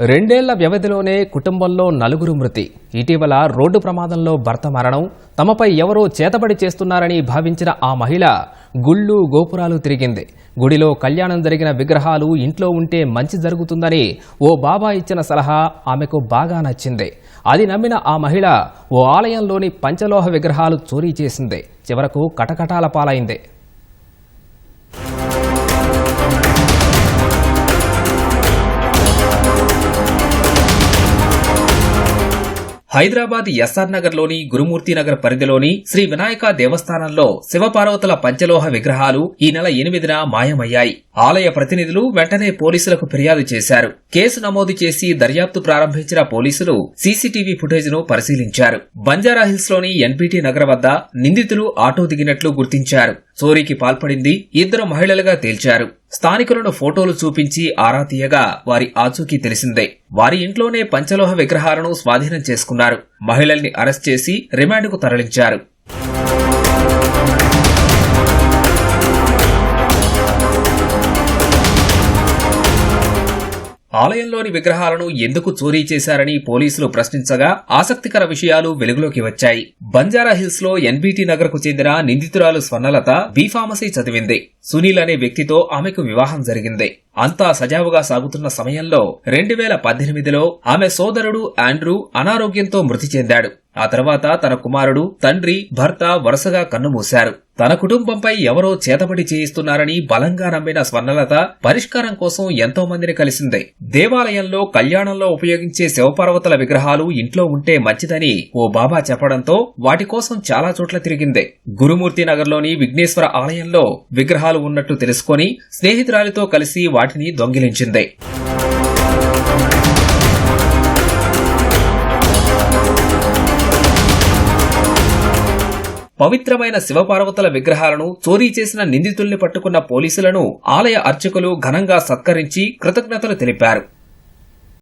రెండేళ్ళ వ్యవధిలోనే కుటుంబంలో నలుగురు మృతి. ఇటీవల రోడ్డు ప్రమాదంలో భర్త మరణం. తమపై ఎవరో చేతబడి చేస్తున్నారని భావించిన ఆ మహిళ గుళ్ళు గోపురాలు తిరిగింది. గుడిలో కళ్యాణం జరిగిన విగ్రహాలు ఇంట్లో ఉంటే మంచి జరుగుతుందని ఓ బాబా ఇచ్చిన సలహా ఆమెకు బాగా నచ్చింది. అది నమ్మిన ఆ మహిళ ఓ ఆలయంలోని పంచలోహ విగ్రహాలు చోరీ చేసింది. చివరకు కటకటాల పాలైంది. హైదరాబాద్ ఎస్ఆర్ నగర్లోని గురుమూర్తి నగర్ పరిధిలోని శ్రీ వినాయక దేవస్థానంలో శివపార్వతుల పంచలోహ విగ్రహాలు ఈ నెల ఎనిమిదిన మాయమయ్యాయి. ఆలయ ప్రతినిధులు వెంటనే పోలీసులకు ఫిర్యాదు చేశారు. కేసు నమోదు చేసి దర్యాప్తు ప్రారంభించిన పోలీసులు సీసీటీవీ ఫుటేజ్ను పరిశీలించారు. బంజారాహిల్స్లోని ఎన్పీటీ నగర్ వద్ద నిందితులు ఆటో దిగినట్లు గుర్తించారు. చోరీకి పాల్పడింది ఇద్దరు మహిళలుగా తేల్చారు. స్థానికులను ఫోటోలు చూపించి ఆరా తీయగా వారి ఆచూకీ తెలిసిందే. వారి ఇంట్లోనే పంచలోహ విగ్రహాలను స్వాధీనం చేసుకున్నారు. మహిళల్ని అరెస్ట్ చేసి రిమాండ్కు తరలించారు. ఆలయంలోని విగ్రహాలను ఎందుకు చోరీ చేశారని పోలీసులు ప్రశ్నించగా ఆసక్తికర విషయాలు వెలుగులోకి వచ్చాయి. బంజారా హిల్స్లో ఎన్బీటీ నగర్కు చెందిన నిందితురాలు స్వర్ణలత బీఫార్మసీ చదివింది. సునీల్ అనే వ్యక్తితో ఆమెకు వివాహం జరిగింది. అంతా సజావుగా సాగుతున్న సమయంలో రెండు వేల పద్దెనిమిదిలో ఆమె సోదరుడు ఆండ్రూ అనారోగ్యంతో మృతి చెందాడు. ఆ తర్వాత తన కుమారుడు తండ్రి భర్త వరుసగా కన్నుమూశారు. తన కుటుంబంపై ఎవరో చేతబడి చేయిస్తున్నారని బలంగా నమ్మిన స్వర్ణలత పరిష్కారం కోసం ఎంతో మందిని కలిసింది. దేవాలయంలో కళ్యాణంలో ఉపయోగించే శివపార్వతుల విగ్రహాలు ఇంట్లో ఉంటే మంచిదని ఓ బాబా చెప్పడంతో వాటి కోసం చాలా చోట్ల తిరిగింది. గురుమూర్తి నగర్లోని విఘ్నేశ్వర ఆలయంలో విగ్రహాలు ఉన్నట్టు తెలుసుకొని స్నేహితురాలితో కలిసి వాటిని దొంగిలించింది. పవిత్రమైన శివపార్వతుల విగ్రహాలను చోరీ చేసిన నిందితుల్ని పట్టుకున్న పోలీసులను ఆలయ అర్చకులు ఘనంగా సత్కరించి కృతజ్ఞతలు తెలిపారు.